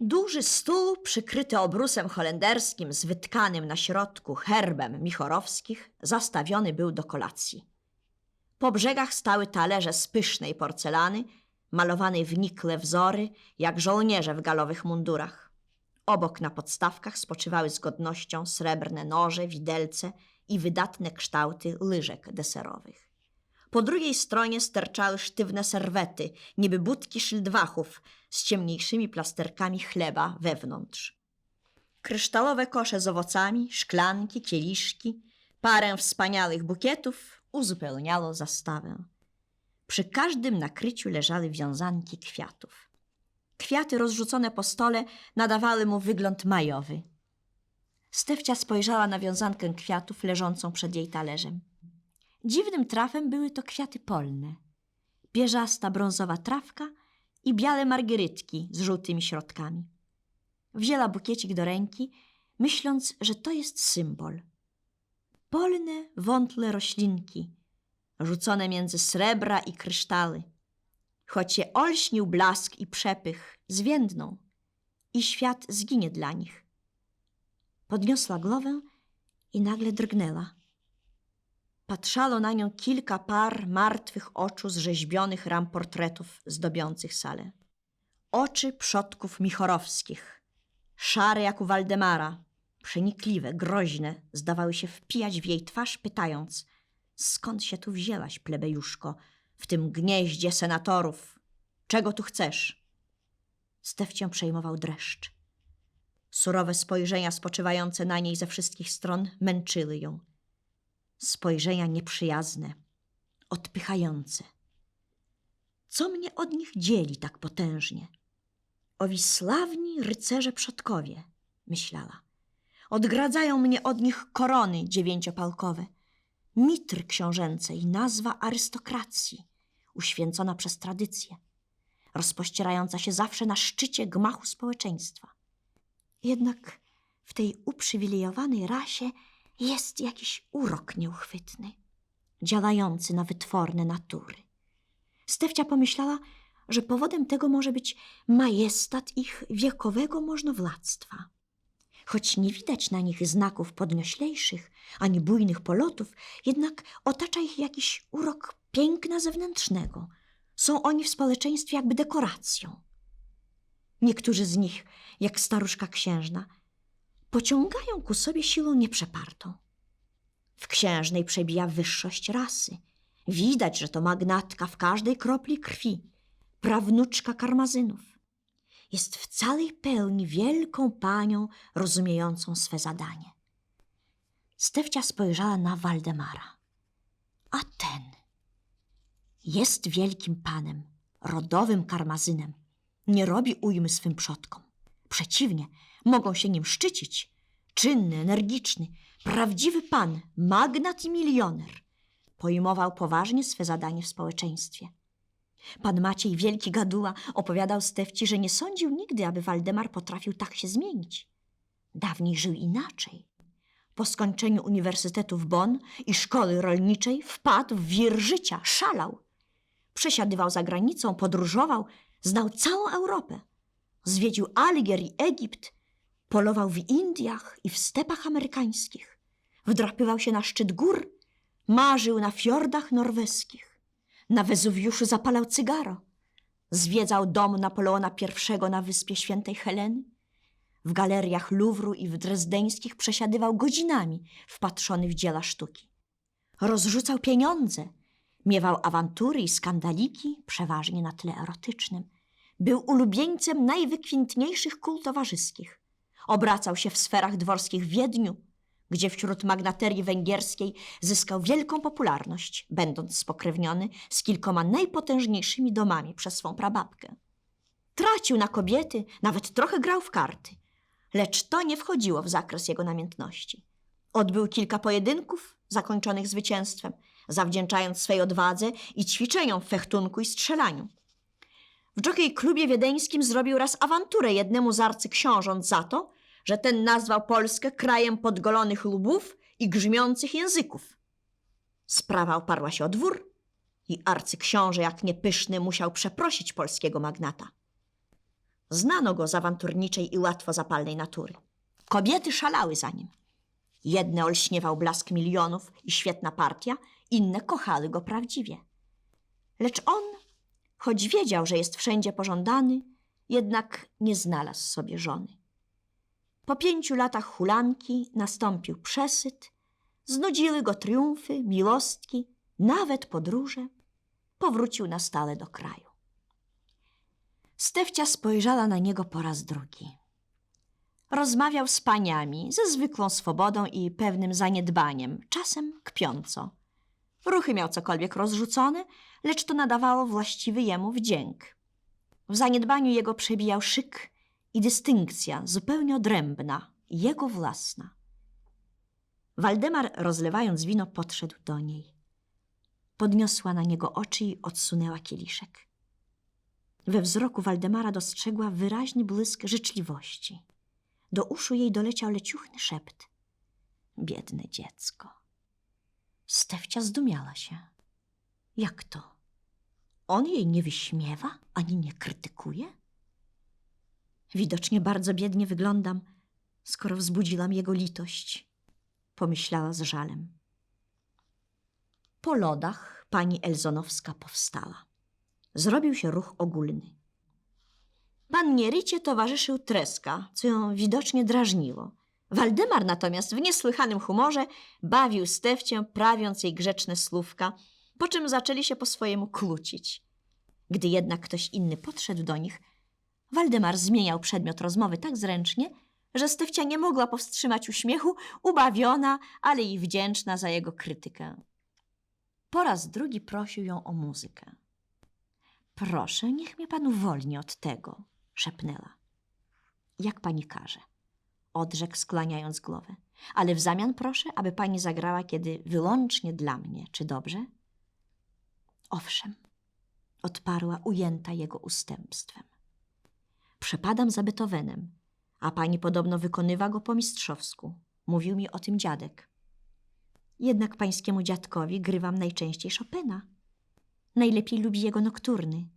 Duży stół przykryty obrusem holenderskim z wytkanym na środku herbem Michorowskich zastawiony był do kolacji. Po brzegach stały talerze z pysznej porcelany, malowanej w nikle wzory, jak żołnierze w galowych mundurach. Obok na podstawkach spoczywały z godnością srebrne noże, widelce i wydatne kształty łyżek deserowych. Po drugiej stronie sterczały sztywne serwety, niby budki szyldwachów z ciemniejszymi plasterkami chleba wewnątrz. Kryształowe kosze z owocami, szklanki, kieliszki, parę wspaniałych bukietów uzupełniało zastawę. Przy każdym nakryciu leżały wiązanki kwiatów. Kwiaty rozrzucone po stole nadawały mu wygląd majowy. Stefcia spojrzała na wiązankę kwiatów leżącą przed jej talerzem. Dziwnym trafem były to kwiaty polne. Pierzasta brązowa trawka i białe margerytki z żółtymi środkami. Wzięła bukiecik do ręki, myśląc, że to jest symbol. Polne, wątle roślinki, rzucone między srebra i kryształy. Choć je olśnił blask i przepych, zwiędną i świat zginie dla nich. Podniosła głowę i nagle drgnęła. Patrzało na nią kilka par martwych oczu z rzeźbionych ram portretów zdobiących salę. Oczy przodków Michorowskich, szare jak u Waldemara, przenikliwe, groźne, zdawały się wpijać w jej twarz, pytając: Skąd się tu wzięłaś, plebejuszko, w tym gnieździe senatorów? Czego tu chcesz? Stefcię przejmował dreszcz. Surowe spojrzenia spoczywające na niej ze wszystkich stron męczyły ją spojrzenia nieprzyjazne, odpychające. Co mnie od nich dzieli tak potężnie? Owi sławni rycerze przodkowie, myślała. Odgradzają mnie od nich korony dziewięciopalkowe, mitry książęce i nazwa arystokracji, uświęcona przez tradycję, rozpościerająca się zawsze na szczycie gmachu społeczeństwa. Jednak w tej uprzywilejowanej rasie jest jakiś urok nieuchwytny, działający na wytworne natury. Stefcia pomyślała, że powodem tego może być majestat ich wiekowego możnowladztwa. Choć nie widać na nich znaków podnioślejszych ani bujnych polotów, jednak otacza ich jakiś urok piękna zewnętrznego. Są oni w społeczeństwie jakby dekoracją. Niektórzy z nich, jak staruszka księżna, pociągają ku sobie siłą nieprzepartą. W księżnej przebija wyższość rasy. Widać, że to magnatka w każdej kropli krwi, prawnuczka karmazynów. Jest w całej pełni wielką panią rozumiejącą swe zadanie. Stefcia spojrzała na Waldemara. A ten jest wielkim panem, rodowym karmazynem. Nie robi ujmy swym przodkom. Przeciwnie, mogą się nim szczycić. Czynny, energiczny, prawdziwy pan, magnat i milioner. Pojmował poważnie swe zadanie w społeczeństwie. Pan Maciej, wielki gaduła, opowiadał Stefci, że nie sądził nigdy, aby Waldemar potrafił tak się zmienić. Dawniej żył inaczej. Po skończeniu Uniwersytetu w Bonn i szkoły rolniczej wpadł w wir życia, szalał. Przesiadywał za granicą, podróżował, znał całą Europę. Zwiedził Algier i Egipt, polował w Indiach i w stepach amerykańskich. Wdrapywał się na szczyt gór, marzył na fiordach norweskich. Na Wezuwiuszu zapalał cygaro. Zwiedzał dom Napoleona I na wyspie Świętej Heleny. W galeriach Luwru i w drezdeńskich przesiadywał godzinami, wpatrzony w dzieła sztuki. Rozrzucał pieniądze, miewał awantury i skandaliki, przeważnie na tle erotycznym. Był ulubieńcem najwykwintniejszych kół towarzyskich. Obracał się w sferach dworskich w Wiedniu, gdzie wśród magnaterii węgierskiej zyskał wielką popularność, będąc spokrewniony z kilkoma najpotężniejszymi domami przez swą prababkę. Tracił na kobiety, nawet trochę grał w karty, lecz to nie wchodziło w zakres jego namiętności. Odbył kilka pojedynków zakończonych zwycięstwem, zawdzięczając swej odwadze i ćwiczeniom w fechtunku i strzelaniu. W Jockey Klubie Wiedeńskim zrobił raz awanturę jednemu z arcyksiążąt za to, że ten nazwał Polskę krajem podgolonych lubów i grzmiących języków. Sprawa oparła się o dwór i arcyksiąże, jak niepyszny, musiał przeprosić polskiego magnata. Znano go z awanturniczej i łatwo zapalnej natury. Kobiety szalały za nim. Jedne olśniewał blask milionów i świetna partia, inne kochały go prawdziwie. Lecz on, choć wiedział, że jest wszędzie pożądany, jednak nie znalazł sobie żony. Po pięciu latach hulanki nastąpił przesyt, znudziły go triumfy, milostki, nawet podróże. Powrócił na stale do kraju. Stefcia spojrzała na niego po raz drugi. Rozmawiał z paniami ze zwykłą swobodą i pewnym zaniedbaniem, czasem kpiąco. Ruchy miał cokolwiek rozrzucone, lecz to nadawało właściwy jemu wdzięk. W zaniedbaniu jego przebijał szyk i dystynkcja zupełnie odrębna, jego własna. Waldemar, rozlewając wino, podszedł do niej. Podniosła na niego oczy i odsunęła kieliszek. We wzroku Waldemara dostrzegła wyraźny błysk życzliwości. Do uszu jej doleciał leciuchny szept. Biedne dziecko. Stefcia zdumiała się. Jak to? On jej nie wyśmiewa ani nie krytykuje? Widocznie bardzo biednie wyglądam, skoro wzbudziłam jego litość, pomyślała z żalem. Po lodach pani Elzonowska powstała. Zrobił się ruch ogólny. Pannie Rycie towarzyszył treska, co ją widocznie drażniło. Waldemar natomiast w niesłychanym humorze bawił Stefcię, prawiąc jej grzeczne słówka, po czym zaczęli się po swojemu kłócić. Gdy jednak ktoś inny podszedł do nich, Waldemar zmieniał przedmiot rozmowy tak zręcznie, że Stefcia nie mogła powstrzymać uśmiechu, ubawiona, ale i wdzięczna za jego krytykę. Po raz drugi prosił ją o muzykę. Proszę, niech mnie pan uwolni od tego, szepnęła. Jak pani każe, odrzekł skłaniając głowę. Ale w zamian proszę, aby pani zagrała kiedy wyłącznie dla mnie, czy dobrze? Owszem, odparła ujęta jego ustępstwem. Przepadam za Beethovenem, a pani podobno wykonywa go po mistrzowsku. Mówił mi o tym dziadek. Jednak pańskiemu dziadkowi grywam najczęściej Chopina. Najlepiej lubi jego nokturny.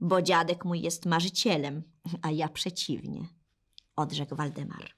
Bo dziadek mój jest marzycielem, a ja przeciwnie, odrzekł Waldemar.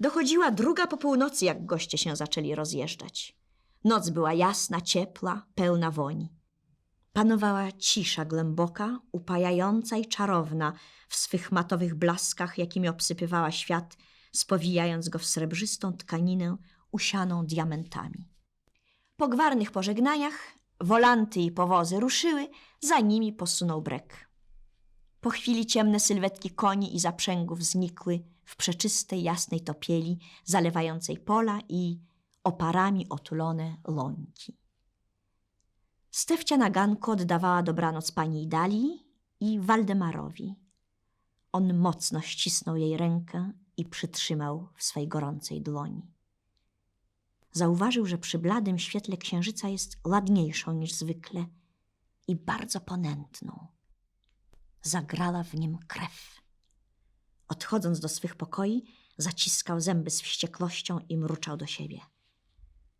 Dochodziła druga po północy, jak goście się zaczęli rozjeżdżać. Noc była jasna, ciepła, pełna woni. Panowała cisza głęboka, upajająca i czarowna w swych matowych blaskach, jakimi obsypywała świat, spowijając go w srebrzystą tkaninę usianą diamentami. Po gwarnych pożegnaniach wolanty i powozy ruszyły, za nimi posunął brek. Po chwili ciemne sylwetki koni i zaprzęgów znikły w przeczystej, jasnej topieli zalewającej pola i oparami otulone łąki. Stefcia na ganku oddawała dobranoc pani Idalii i Waldemarowi. On mocno ścisnął jej rękę i przytrzymał w swej gorącej dłoni. Zauważył, że przy bladym świetle księżyca jest ładniejszą niż zwykle i bardzo ponętną. Zagrała w nim krew. Odchodząc do swych pokoi, zaciskał zęby z wściekłością i mruczał do siebie.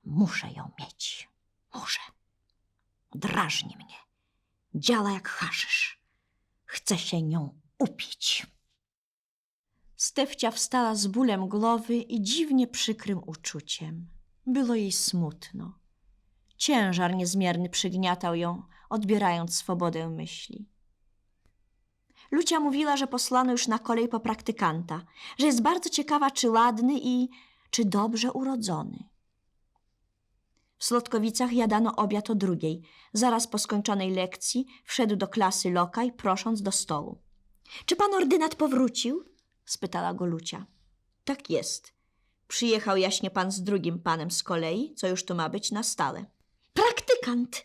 Muszę ją mieć. Muszę. Drażni mnie. Działa jak haszysz. Chcę się nią upić. Stefcia wstała z bólem głowy i dziwnie przykrym uczuciem. Było jej smutno. Ciężar niezmierny przygniatał ją, odbierając swobodę myśli. Lucia mówiła, że posłano już na kolej po praktykanta, że jest bardzo ciekawa, czy ładny i czy dobrze urodzony. W Slodkowicach jadano obiad o drugiej. Zaraz po skończonej lekcji wszedł do klasy lokaj, prosząc do stołu. Czy pan ordynat powrócił? spytała go Lucia. Tak jest. Przyjechał jaśnie pan z drugim panem z kolei, co już tu ma być na stałe. Praktykant!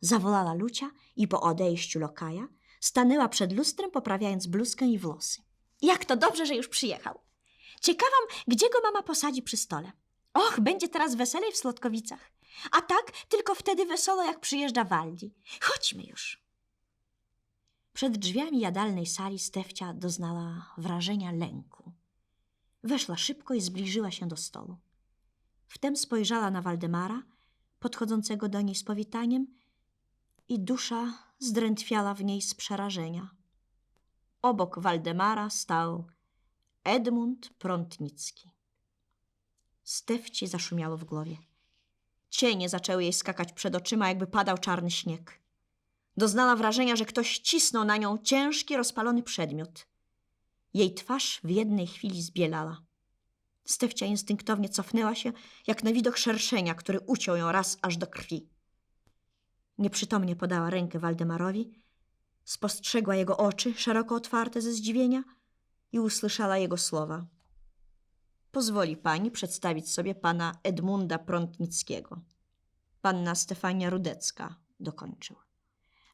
zawołała Lucia i po odejściu lokaja stanęła przed lustrem, poprawiając bluzkę i włosy. Jak to dobrze, że już przyjechał. Ciekawam, gdzie go mama posadzi przy stole. Och, będzie teraz weselej w Slodkowicach. A tak, tylko wtedy wesoło, jak przyjeżdża Waldi. Chodźmy już. Przed drzwiami jadalnej sali Stefcia doznała wrażenia lęku. Weszła szybko i zbliżyła się do stołu. Wtem spojrzała na Waldemara, podchodzącego do niej z powitaniem i dusza zdrętwiała w niej z przerażenia. Obok Waldemara stał Edmund Prątnicki. Stefci zaszumiało w głowie. Cienie zaczęły jej skakać przed oczyma, jakby padał czarny śnieg. Doznała wrażenia, że ktoś cisnął na nią ciężki, rozpalony przedmiot. Jej twarz w jednej chwili zbielała. Stefcia instynktownie cofnęła się, jak na widok szerszenia, który uciął ją raz aż do krwi. Nieprzytomnie podała rękę Waldemarowi, spostrzegła jego oczy, szeroko otwarte ze zdziwienia i usłyszała jego słowa. Pozwoli pani przedstawić sobie pana Edmunda Prątnickiego. Panna Stefania Rudecka dokończył.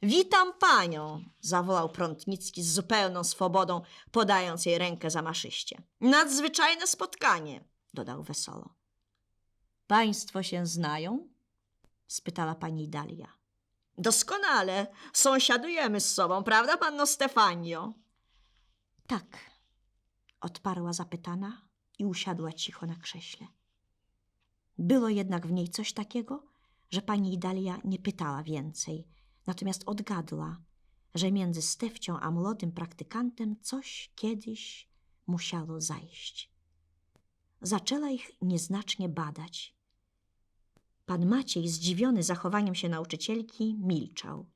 Witam panią, zawołał Prątnicki z zupełną swobodą, podając jej rękę zamaszyście. Nadzwyczajne spotkanie, dodał wesoło. Państwo się znają? spytała pani Dalia. Doskonale, sąsiadujemy z sobą, prawda, panno Stefanio? Tak, odparła zapytana i usiadła cicho na krześle. Było jednak w niej coś takiego, że pani Idalia nie pytała więcej, natomiast odgadła, że między Stefcią a młodym praktykantem coś kiedyś musiało zajść. Zaczęła ich nieznacznie badać. Pan Maciej, zdziwiony zachowaniem się nauczycielki, milczał.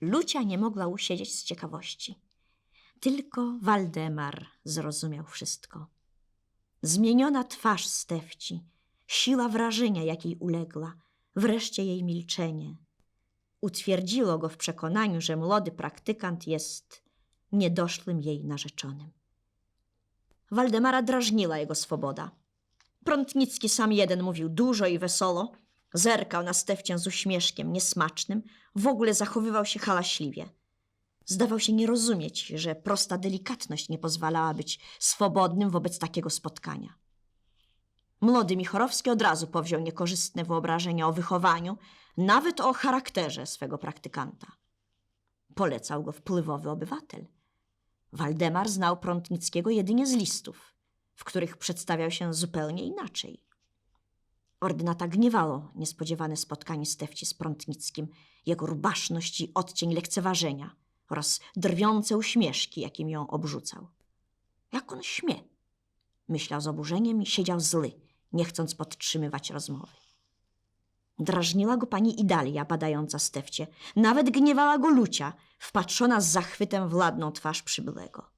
Lucia nie mogła usiedzieć z ciekawości. Tylko Waldemar zrozumiał wszystko. Zmieniona twarz Stefci, siła wrażenia, jakiej uległa, wreszcie jej milczenie. Utwierdziło go w przekonaniu, że młody praktykant jest niedoszłym jej narzeczonym. Waldemara drażniła jego swoboda. Prątnicki sam jeden mówił dużo i wesoło, zerkał na Stefcię z uśmieszkiem niesmacznym, w ogóle zachowywał się hałaśliwie. Zdawał się nie rozumieć, że prosta delikatność nie pozwalała być swobodnym wobec takiego spotkania. Młody Michorowski od razu powziął niekorzystne wyobrażenia o wychowaniu, nawet o charakterze swego praktykanta. Polecał go wpływowy obywatel. Waldemar znał Prątnickiego jedynie z listów, w których przedstawiał się zupełnie inaczej. Ordynata gniewało niespodziewane spotkanie Stefci z Prątnickim, jego rubaszność i odcień lekceważenia oraz drwiące uśmieszki, jakim ją obrzucał. Jak on śmie? Myślał z oburzeniem i siedział zły, nie chcąc podtrzymywać rozmowy. Drażniła go pani Idalia, badająca Stefcie. Nawet gniewała go Lucia, wpatrzona z zachwytem w ładną twarz przybyłego.